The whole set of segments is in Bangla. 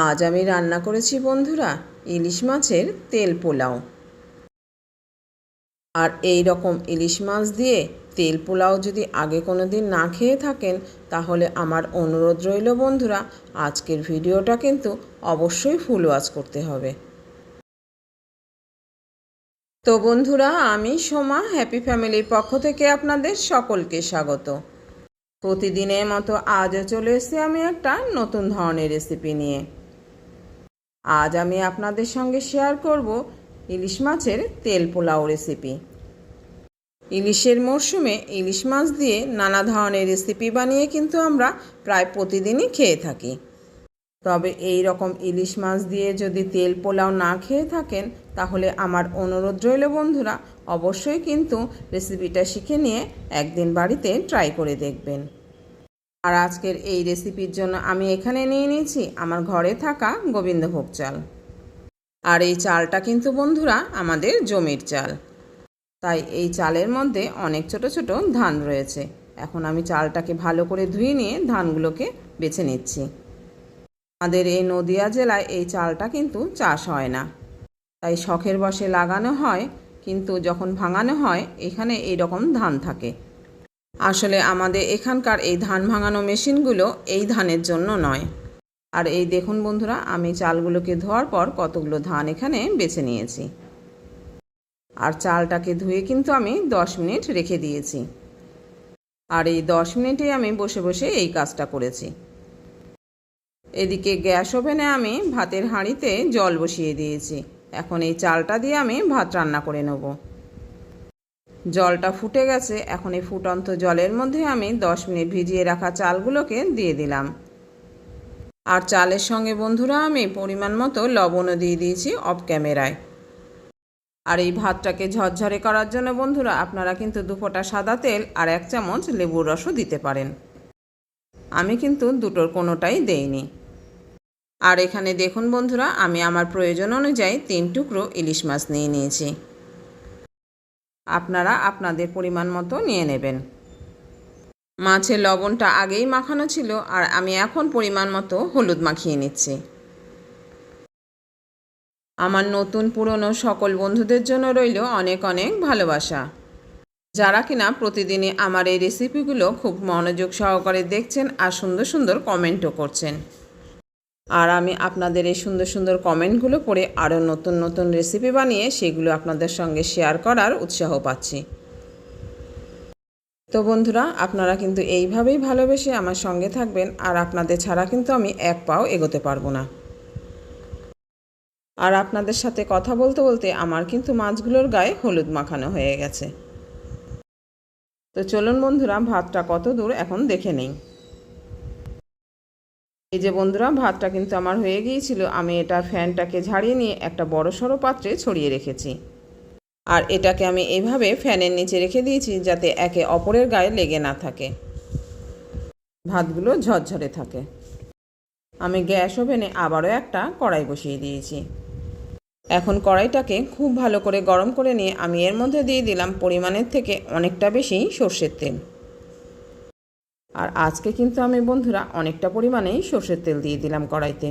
আজ আমি রান্না করেছি বন্ধুরা, ইলিশ মাছের তেল পোলাও। আর এই রকম ইলিশ মাছ দিয়ে তেল পোলাও যদি আগে কোনো দিন না খেয়ে থাকেন, তাহলে আমার অনুরোধ রইল বন্ধুরা, আজকের ভিডিওটা কিন্তু অবশ্যই ফুল ওয়াচ করতে হবে। তো বন্ধুরা, আমি সোমা হ্যাপি ফ্যামিলির পক্ষ থেকে আপনাদের সকলকে স্বাগত। প্রতিদিনের মতো আজও চলে এসেছি আমি একটা নতুন ধরনের রেসিপি নিয়ে। আজ আমি আপনাদের সঙ্গে শেয়ার করব ইলিশ মাছের তেল পোলাও রেসিপি ইলিশের মরশুমে ইলিশ মাছ দিয়ে নানা ধরনের রেসিপি বানিয়ে কিন্তু আমরা প্রায় প্রতিদিনই খেয়ে থাকি। তবে এই রকম ইলিশ মাছ দিয়ে যদি তেল পোলাও না খেয়ে থাকেন, তাহলে আমার অনুরোধ রইল বন্ধুরা, অবশ্যই কিন্তু রেসিপিটা শিখে নিয়ে একদিন বাড়িতে ট্রাই করে দেখবেন। আর আজকের এই রেসিপির জন্য আমি এখানে নিয়ে নিয়েছি আমার ঘরে থাকা গোবিন্দভোগ চাল। আর এই চালটা কিন্তু বন্ধুরা আমাদের জমির চাল। তাই এই চালের মধ্যে অনেক ছোট ছোট ধান রয়েছে। এখন আমি চালটাকে ভালো করে ধুয়ে নিয়ে ধানগুলোকে বেছে নিচ্ছি। আমাদের এই নদিয়া জেলায় এই চালটা কিন্তু চাষ হয় না। তাই শখের বসে লাগানো হয়, কিন্তু যখন ভাঙানো হয়, এখানে এই রকম ধান থাকে। আসলে আমাদের এখানকার এই ধান ভাঙানো মেশিনগুলো এই ধানের জন্য নয়। আর এই দেখুন বন্ধুরা, আমি চালগুলোকে ধোয়ার পর কতগুলো ধান এখানে বেছে নিয়েছি। আর চালটাকে ধুয়ে কিন্তু আমি দশ মিনিট রেখে দিয়েছি। আর এই দশ মিনিটে আমি বসে বসে এই কাজটা করেছি। এদিকে গ্যাস ওভেনে আমি ভাতের হাঁড়িতে জল বসিয়ে দিয়েছি। এখন এই চালটা দিয়ে আমি ভাত রান্না করে নেব। জলটা ফুটে গেছে। এখন এই ফুটন্ত জলের মধ্যে আমি দশ মিনিট ভিজিয়ে রাখা চালগুলোকে দিয়ে দিলাম। আর চালের সঙ্গে বন্ধুরা, আমি পরিমাণ মতো লবণও দিয়ে দিয়েছি অফ ক্যামেরায়। আর এই ভাতটাকে ঝরঝরে করার জন্য বন্ধুরা, আপনারা কিন্তু দুফোটা সাদা তেল আর এক চামচ লেবুর রসও দিতে পারেন। আমি কিন্তু দুটোর কোনোটাই দেইনি। আর এখানে দেখুন বন্ধুরা, আমি আমার প্রয়োজন অনুযায়ী তিন টুকরো ইলিশ মাছ নিয়ে নিয়েছি। আপনারা আপনাদের পরিমাণ মতো নিয়ে নেবেন। মাছের লবণটা আগেই মাখানো ছিল আর আমি এখন পরিমাণ মতো হলুদ মাখিয়ে নিচ্ছি। আমার নতুন পুরনো সকল বন্ধুদের জন্য রইল অনেক অনেক ভালোবাসা। যারা কিনা প্রতিদিনই আমার এই রেসিপিগুলো খুব মনোযোগ সহকারে দেখছেন আর সুন্দর সুন্দর কমেন্টও করছেন। আর আমি আপনাদের এই সুন্দর সুন্দর কমেন্টগুলো পড়ে আরও নতুন নতুন রেসিপি বানিয়ে সেগুলো আপনাদের সঙ্গে শেয়ার করার উৎসাহ পাচ্ছি। তো বন্ধুরা, আপনারা কিন্তু এইভাবেই ভালোবেসে আমার সঙ্গে থাকবেন আর আপনাদের ছাড়া কিন্তু আমি এক পাও এগোতে পারব না। আর আপনাদের সাথে কথা বলতে বলতে আমার কিন্তু মাছগুলোর গায়ে হলুদ মাখানো হয়ে গেছে। তো চলুন বন্ধুরা, ভাতটা কত দূর এখন দেখে নেই। এই যে বন্ধুরা, ভাতটা কিন্তু আমার হয়ে গিয়েছিল। আমি এটা ফ্যানটাকে ঝাড়িয়ে নিয়ে একটা বড় সড়ো পাত্রে ছড়িয়ে রেখেছি। আর এটাকে আমি এইভাবে ফ্যানের নিচে রেখে দিয়েছি যাতে একে অপরের গায়ে লেগে না থাকে। ভাতগুলো ঝরঝরে থাকে। আমি গ্যাস ওভেনে আবারও একটা কড়াই বসিয়ে দিয়েছি। এখন কড়াইটাকে খুব ভালো করে গরম করে নিয়ে আমি এর মধ্যে দিয়ে দিলাম পরিমাণের থেকে অনেকটা বেশি সর্ষের তেল। আর আজকে কিন্তু আমি, বন্ধুরা, অনেকটা পরিমাণেই সর্ষের তেল দিয়ে দিলাম কড়াইতে।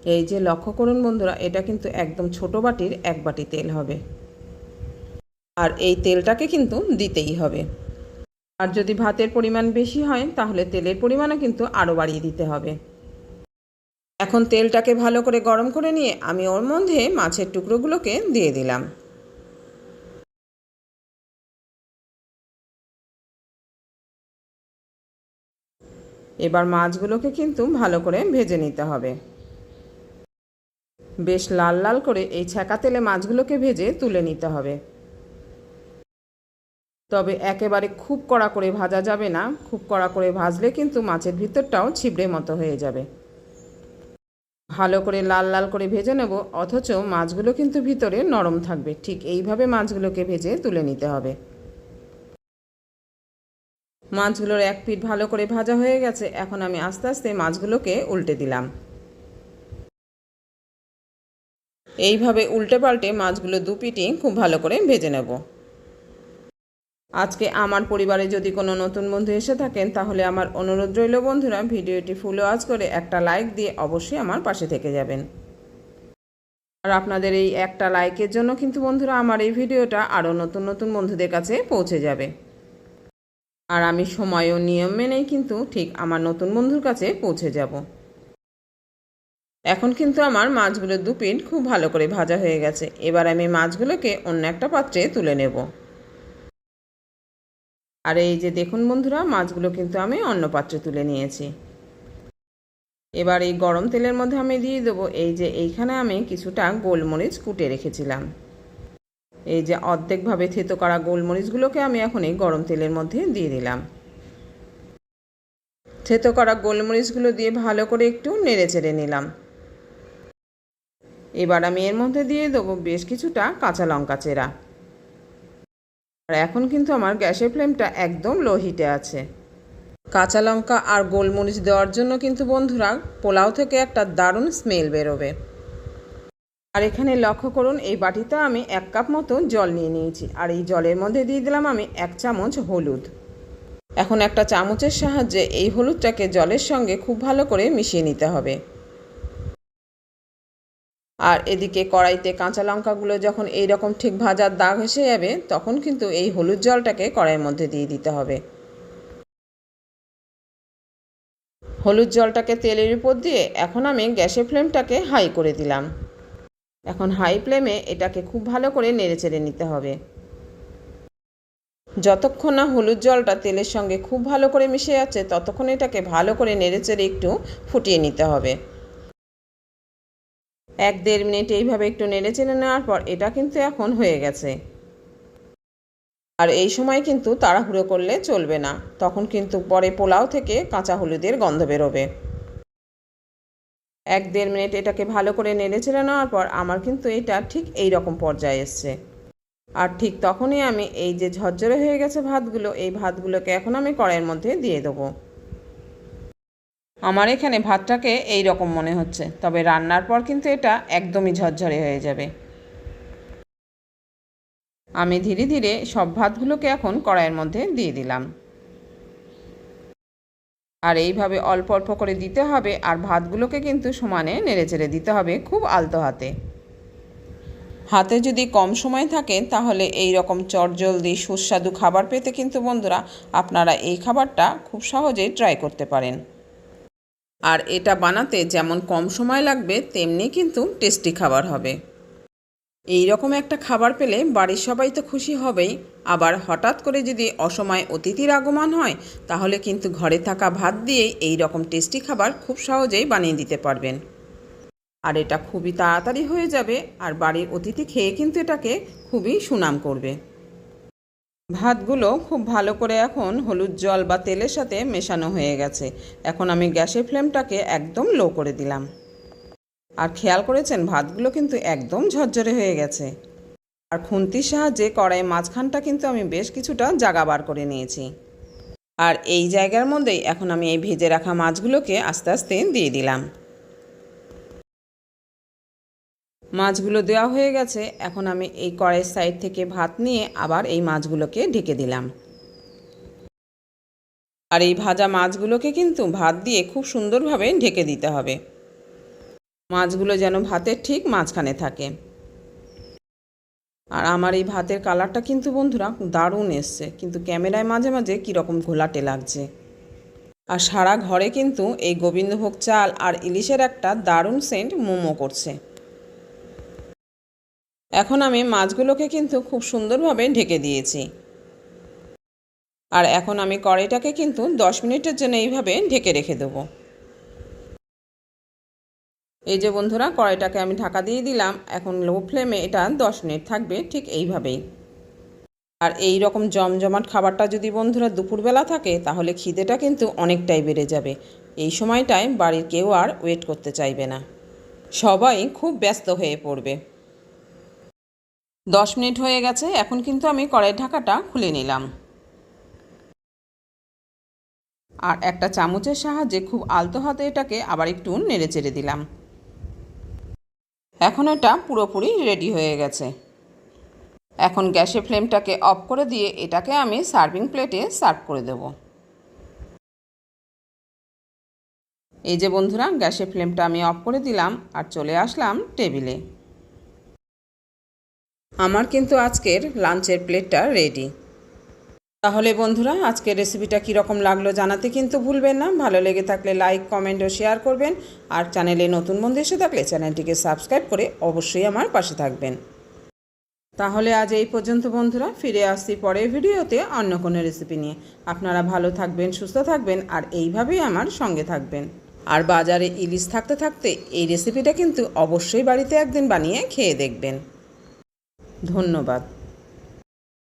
এই যে লক্ষ্য করুন, বন্ধুরা, এটা কিন্তু একদম ছোট বাটির এক বাটি তেল হবে। আর এই তেলটাকে কিন্তু দিতেই হবে। আর যদি ভাতের পরিমাণ বেশি হয়, তাহলে তেলের পরিমাণও কিন্তু আরও বাড়িয়ে দিতে হবে। এখন তেলটাকে ভালো করে গরম করে নিয়ে আমি ওর মধ্যে মাছের টুকরোগুলোকে দিয়ে দিলাম। এবার মাছগুলোকে কিন্তু ভালো করে ভেজে নিতে হবে। বেশ লাল লাল করে এই ছ্যাঁকা তেলে মাছগুলোকে ভেজে তুলে নিতে হবে। তবে একেবারে খুব কড়া করে ভাজা যাবে না। খুব কড়া করে ভাজলে কিন্তু মাছের ভিতরটাও ছিবড়ে মতো হয়ে যাবে। ভালো করে লাল লাল করে ভেজে নেব, অথচ মাছগুলো কিন্তু ভিতরে নরম থাকবে। ঠিক এইভাবে মাছগুলোকে ভেজে তুলে নিতে হবে। মাছগুলোর এক পিঠ ভালো করে ভাজা হয়ে গেছে। এখন আমি আস্তে আস্তে মাছগুলোকে উল্টে দিলাম। এইভাবে উল্টে পাল্টে মাছগুলো দু পিটি খুব ভালো করে ভেজে নেব। আজকে আমার পরিবারে যদি কোনো নতুন বন্ধু এসে থাকেন, তাহলে আমার অনুরোধ রইল বন্ধুরা, ভিডিওটি ফুল ওয়াচ করে একটা লাইক দিয়ে অবশ্যই আমার পাশে থেকে যাবেন। আর আপনাদের এই একটা লাইকের জন্য কিন্তু বন্ধুরা, আমার এই ভিডিওটা আরও নতুন নতুন বন্ধুদের কাছে পৌঁছে যাবে। আর আমি সময় ও নিয়ম মেনেই কিন্তু ঠিক আমার নতুন বন্ধুর কাছে পৌঁছে যাব। এখন কিন্তু আমার মাছগুলোর দু পিঠ খুব ভালো করে ভাজা হয়ে গেছে। এবার আমি মাছগুলোকে অন্য একটা পাত্রে তুলে নেব। আর এই যে দেখুন বন্ধুরা, মাছগুলো কিন্তু আমি অন্য পাত্রে তুলে নিয়েছি। এবার এই গরম তেলের মধ্যে আমি দিয়ে দেবো। এই যে এইখানে আমি কিছুটা গোলমরিচ কুটে রেখেছিলাম। এই যে অর্ধেকভাবে থেতো করা গোলমরিচগুলোকে আমি এখন এই গরম তেলের মধ্যে দিয়ে দিলাম। থেতো করা গোলমরিচগুলো দিয়ে ভালো করে একটু নেড়ে চেড়ে নিলাম। এবার আমি এর মধ্যে দিয়ে দেবো বেশ কিছুটা কাঁচা লঙ্কা চেরা। আর এখন কিন্তু আমার গ্যাসের ফ্লেমটা একদম লো হিটে আছে। কাঁচা লঙ্কা আর গোলমরিচ দেওয়ার জন্য কিন্তু বন্ধুরা পোলাও থেকে একটা দারুণ স্মেল বেরোবে। আর এখানে লক্ষ্য করুন, এই বাটিতে আমি এক কাপ মতো জল নিয়ে নিয়েছি। আর এই জলের মধ্যে দিয়ে দিলাম আমি এক চামচ হলুদ। এখন একটা চামচের সাহায্যে এই হলুদটাকে জলের সঙ্গে খুব ভালো করে মিশিয়ে নিতে হবে। আর এদিকে কড়াইতে কাঁচা লঙ্কাগুলো যখন এই রকম ঠিক ভাজার দাগ এসে যাবে, তখন কিন্তু এই হলুদ জলটাকে কড়াইয়ের মধ্যে দিয়ে দিতে হবে। হলুদ জলটাকে তেলের উপর দিয়ে এখন আমি গ্যাসের ফ্লেমটাকে হাই করে দিলাম। এখন হাই ফ্লেমে এটাকে খুব ভালো করে নেড়ে চেড়ে নিতে হবে। যতক্ষণ না হলুদ জলটা তেলের সঙ্গে খুব ভালো করে মিশে যাচ্ছে, ততক্ষণ এটাকে ভালো করে নেড়ে চেড়ে একটু ফুটিয়ে নিতে হবে। এক দেড় মিনিট এইভাবে একটু নেড়ে চেড়ে নেওয়ার পর এটা কিন্তু এখন হয়ে গেছে। আর এই সময় কিন্তু তাড়াহুড়ো করলে চলবে না, তখন কিন্তু পরে পোলাও থেকে কাঁচা হলুদের গন্ধ বেরোবে। এক দেড় মিনিট এটাকে ভালো করে নেড়ে চেড়ে নেওয়ার পর আমার কিন্তু এটা ঠিক এই রকম পর্যায়ে এসছে। আর ঠিক তখনই আমি এই যে ঝরঝরে হয়ে গেছে ভাতগুলো, এই ভাতগুলোকে এখন আমি কড়াইয়ের মধ্যে দিয়ে দেবো। আমার এখানে ভাতটাকে এই রকম মনে হচ্ছে, তবে রান্নার পর কিন্তু এটা একদমই ঝরঝরে হয়ে যাবে। আমি ধীরে ধীরে সব ভাতগুলোকে এখন কড়াইয়ের মধ্যে দিয়ে দিলাম। আর এইভাবে অল্প অল্প করে দিতে হবে আর ভাতগুলোকে কিন্তু সমানে নেড়েচেড়ে দিতে হবে খুব আলতো হাতে। হাতে যদি কম সময় থাকে তাহলে এই রকম চটজলদি সুস্বাদু খাবার পেতে কিন্তু বন্ধুরা আপনারা এই খাবারটা খুব সহজেই ট্রাই করতে পারেন। আর এটা বানাতে যেমন কম সময় লাগবে, তেমনি কিন্তু টেস্টি খাবার হবে। এই রকম একটা খাবার পেলে বাড়ির সবাই তো খুশি হবেই। আবার হঠাৎ করে যদি অসময় অতিথির আগমন হয়, তাহলে কিন্তু ঘরে থাকা ভাত দিয়েই এই রকম টেস্টি খাবার খুব সহজেই বানিয়ে দিতে পারবেন। আর এটা খুবই তাড়াতাড়ি হয়ে যাবে, আর বাড়ির অতিথি খেয়ে কিন্তু এটাকে খুবই সুনাম করবে। ভাতগুলো খুব ভালো করে এখন হলুদ জল বা তেলের সাথে মেশানো হয়ে গেছে। এখন আমি গ্যাসের ফ্লেমটাকে একদম লো করে দিলাম। আর খেয়াল করেছেন, ভাতগুলো কিন্তু একদম ঝরঝরে হয়ে গেছে। আর খুন্তির সাহায্যে কড়াই মাঝখানটা কিন্তু আমি বেশ কিছুটা জাগা বার করে নিয়েছি। আর এই জায়গার মধ্যেই এখন আমি এই ভেজে রাখা মাছগুলোকে আস্তে আস্তে দিয়ে দিলাম। মাছগুলো দেওয়া হয়ে গেছে, এখন আমি এই কড়াইয়ের সাইড থেকে ভাত নিয়ে আবার এই মাছগুলোকে ঢেকে দিলাম। আর এই ভাজা মাছগুলোকে কিন্তু ভাত দিয়ে খুব সুন্দরভাবে ঢেকে দিতে হবে। মাছগুলো যেন ভাতের ঠিক মাঝখানে থাকে। আর আমার এই ভাতের কালারটা কিন্তু বন্ধুরা দারুণ এসছে, কিন্তু ক্যামেরায় মাঝে মাঝে কীরকম ঘোলাটে লাগছে। আর সারা ঘরে কিন্তু এই গোবিন্দভোগ চাল আর ইলিশের একটা দারুণ সেন্ট মোমো করছে। এখন আমি মাছগুলোকে কিন্তু খুব সুন্দরভাবে ঢেকে দিয়েছি। আর এখন আমি কড়াইটাকে কিন্তু দশ মিনিটের জন্য এইভাবে ঢেকে রেখে দেবো। এই যে বন্ধুরা, কড়াইটাকে আমি ঢাকা দিয়ে দিলাম। এখন লো ফ্লেমে এটা দশ মিনিট থাকবে ঠিক এইভাবেই। আর এই রকম জমজমাট খাবারটা যদি বন্ধুরা দুপুরবেলা থাকে, তাহলে খিদেটা কিন্তু অনেকটাই বেড়ে যাবে। এই সময়টায় বাড়ির কেউ আর ওয়েট করতে চাইবে না। সবাই খুব ব্যস্ত হয়ে পড়বে। দশ মিনিট হয়ে গেছে, এখন কিন্তু আমি কড়াইয়ের ঢাকাটা খুলে নিলাম। আর একটা চামচের সাহায্যে খুব আলতো হাতে এটাকে আবার একটু নেড়ে চেড়ে দিলাম। এখন এটা পুরোপুরি রেডি হয়ে গেছে। এখন গ্যাসের ফ্লেমটাকে অফ করে দিয়ে এটাকে আমি সার্ভিং প্লেটে সার্ভ করে দেব। এই যে বন্ধুরা, গ্যাসের ফ্লেমটা আমি অফ করে দিলাম আর চলে আসলাম টেবিলে আমার কিন্তু আজকের লাঞ্চের প্লেটটা রেডি তাহলে বন্ধুরা, আজকের রেসিপিটা কীরকম লাগল জানাতে কিন্তু ভুলবেন না। ভালো লেগে থাকলে লাইক কমেন্ট ও শেয়ার করবেন। আর চ্যানেলে নতুন বন্ধু এসে থাকলে চ্যানেলটিকে সাবস্ক্রাইব করে অবশ্যই আমার পাশে থাকবেন। তাহলে আজ এই পর্যন্ত বন্ধুরা, ফিরে আসছি পরের ভিডিওতে অন্য কোনো রেসিপি নিয়ে। আপনারা ভালো থাকবেন, সুস্থ থাকবেন, আর এইভাবেই আমার সঙ্গে থাকবেন। আর বাজারে ইলিশ থাকতে থাকতে এই রেসিপিটা কিন্তু অবশ্যই বাড়িতে একদিন বানিয়ে খেয়ে দেখবেন। ধন্যবাদ।